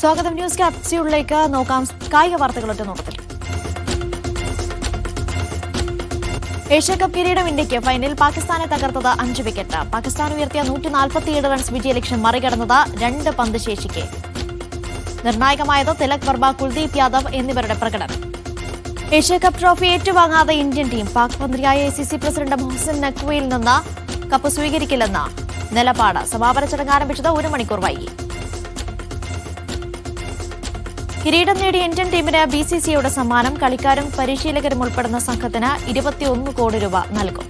സ്വാഗതം ന്യൂസ് ക്യാപ്സ്യൂളിലേക്ക് നോക്കാം. കായിക വാർത്തകളൊറ്റ നോട്ടത്തിൽ. ഏഷ്യാകപ്പ് കിരീടം ഇന്ത്യയ്ക്ക് ഫൈനൽ പാകിസ്ഥാനെ തകർത്തത് അഞ്ച് വിക്കറ്റ്. പാകിസ്ഥാൻ ഉയർത്തിയ നൂറ്റി നാൽപ്പത്തിയേഴ് റൺസ് വിജയലക്ഷ്യം മറികടന്നത് രണ്ട് പന്ത് ശേഷിക്കെ. നിർണായകമായത് തിലക് വർമ്മ കുൽദീപ് യാദവ് എന്നിവരുടെ പ്രകടനം. ഏഷ്യാകപ്പ് ട്രോഫി ഏറ്റുവാങ്ങാതെ ഇന്ത്യൻ ടീം പാക് മന്ത്രിയായ A C C president Mohsin നഖ്വിയിൽ നിന്ന് കപ്പ് സ്വീകരിക്കില്ലെന്ന നിലപാട്. സമാപന ചടങ്ങ് ആരംഭിച്ചത് ഒരു മണിക്കൂർ വൈകി. കിരീടം നേടിയ ഇന്ത്യൻ ടീമിന് ബി സി സിയുടെ സമ്മാനം കളിക്കാരും പരിശീലകരും ഉൾപ്പെടുന്ന സംഘത്തിന് ഇരുപത്തിയൊന്ന് കോടി രൂപ നൽകും.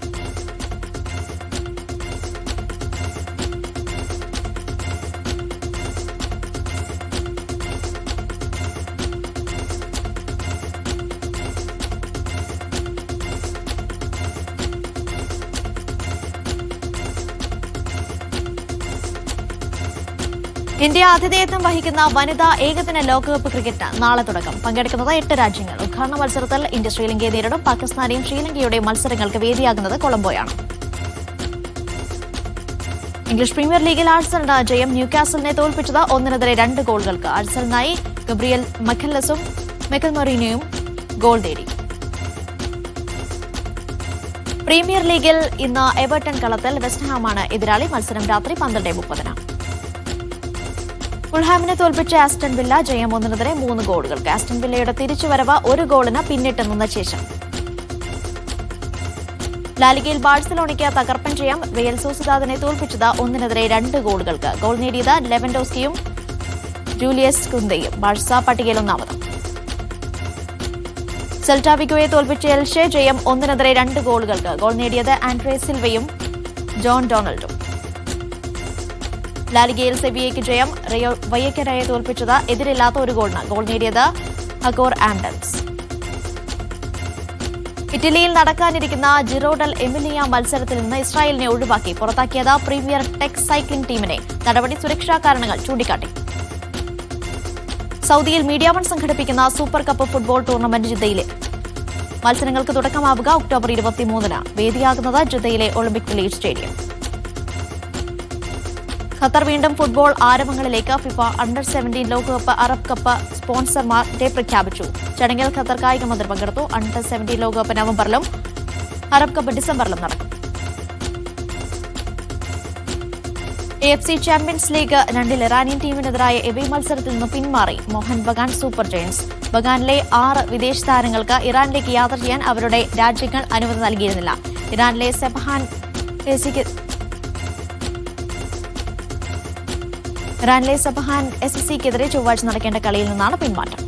ഇന്ത്യ ആതിഥേയത്വം വഹിക്കുന്ന വനിതാ ഏകദിന ലോകകപ്പ് ക്രിക്കറ്റ് നാളെ തുടക്കം. പങ്കെടുക്കുന്നത് എട്ട് രാജ്യങ്ങൾ. ഉദ്ഘാടന മത്സരത്തിൽ ഇന്ത്യ ശ്രീലങ്കയെ നേരിടും. പാകിസ്ഥാനെയും ശ്രീലങ്കയുടെയും മത്സരങ്ങൾക്ക് വേദിയാകുന്നത് കൊളംബോയാണ്. ഇംഗ്ലീഷ് പ്രീമിയർ ലീഗിൽ ആഴ്സലിന് ജയം ന്യൂകാസലിനെ തോൽപ്പിച്ചത് ഒന്നിനെതിരെ രണ്ട് ഗോളുകൾക്ക്. ആഴ്സലിനായി ഗബ്രിയൽ മഖല്ലസും മെക്കൽ മൊറീനയും ഗോൾ നേടി. പ്രീമിയർ ലീഗിൽ ഇന്ന് എവർട്ടൺ കളത്തിൽ വെസ്റ്റ്ഹാമാണ് എതിരാളി. മത്സരം രാത്രി പന്ത്രണ്ട് മുപ്പതിന്. ഫുൾഹാമിനെ തോൽപ്പിച്ച ആസ്റ്റൺ വില്ല ജയം ഒന്നിനെതിരെ മൂന്ന് ഗോളുകൾക്ക്. ആസ്റ്റൺ വില്ലയുടെ തിരിച്ചുവരവ് ഒരു ഗോളിന് പിന്നിട്ട് നിന്ന ശേഷം. ലാലിഗയിൽ ബാഴ്സലോണയ്ക്ക് തകർപ്പൻ ജയം. റിയൽ സോസിദാദിനെ തോൽപ്പിച്ചത് ഒന്നിനെതിരെ രണ്ട് ഗോളുകൾക്ക്. ഗോൾ നേടിയത് ലെവൻഡോസ്കിയും ജൂലിയസ് കുന്തയും. ബാഴ്സ പട്ടികയിൽ ഒന്നാമത്. സെൽറ്റാവിഗോയെ തോൽപ്പിച്ച എൽഷെ ജയം ഒന്നിനെതിരെ രണ്ട് ഗോളുകൾക്ക്. ഗോൾ നേടിയത് ആൻഡ്രേ സിൽവയും ജോൺ ഡൊണാൾഡും. ലാലിഗയിൽ സെബിയയ്ക്ക് ജയം റിയോ വയ്യക്കരയെ തോൽപ്പിച്ചത് എതിരില്ലാത്ത ഒരു ഗോളിന് ഗോൾ നേടിയത് അഗോർ ആംഡൻസ് ഇറ്റലിയിൽ നടക്കാനിരിക്കുന്ന ജിറോഡൽ എമിലിയ മത്സരത്തിൽ നിന്ന് ഇസ്രായേലിനെ ഒഴിവാക്കി. പുറത്താക്കിയത് പ്രീമിയർ ടെക് സൈക്ലിംഗ് ടീമിനെ. നടപടി സുരക്ഷാ കാരണങ്ങൾ ചൂണ്ടിക്കാട്ടി. സൗദിയിൽ മീഡിയ വൺ സംഘടിപ്പിക്കുന്ന സൂപ്പർ കപ്പ് ഫുട്ബോൾ ടൂർണമെന്റ് ജിദ്ദയിലെ. മത്സരങ്ങൾക്ക് തുടക്കമാവുക ഒക്ടോബർ ഇരുപത്തിമൂന്നിന്. വേദിയാകുന്നത് ജിദ്ദയിലെ ഒളിമ്പിക് വില്ലേജ് സ്റ്റേഡിയം. ഖത്തർ വീണ്ടും ഫുട്ബോൾ ആരംഭങ്ങളിലേക്ക് ഫിഫ അണ്ടർ സെവന്റീൻ ലോകകപ്പ് അറബ് കപ്പ് സ്പോൺസർമാർ ഡേ പ്രഖ്യാപിച്ചു. ചടങ്ങിൽ ഖത്തർ കായിക മന്ത്രി പങ്കെടുത്തു. അണ്ടർ സെവന്റീൻ ലോകകപ്പ് നവംബറിലും അറബ് കപ്പ് ഡിസംബറിലും നടക്കും. എഫ് സി ചാമ്പ്യൻസ് ലീഗ് രണ്ടിൽ ഇറാനിയൻ ടീമിനെതിരായ എവേ മത്സരത്തിൽ നിന്ന് പിന്മാറി. മോഹൻ ബഗാൻ സൂപ്പർ ജയൻസ് ബഗാനിലെ ആറ് വിദേശ താരങ്ങൾക്ക് ഇറാനിലേക്ക് യാത്ര ചെയ്യാൻ അവരുടെ രാജ്യങ്ങൾ അനുമതി നൽകിയിരുന്നില്ല. ഇറാനിലെ സെബഹാൻ എസിക്ക് സബഹാൻ എസ് എസ് സിക്കെതിരെ ചൊവ്വാഴ്ച നടക്കേണ്ട കളിയിൽ നിന്നാണ് പിന്മാറ്റം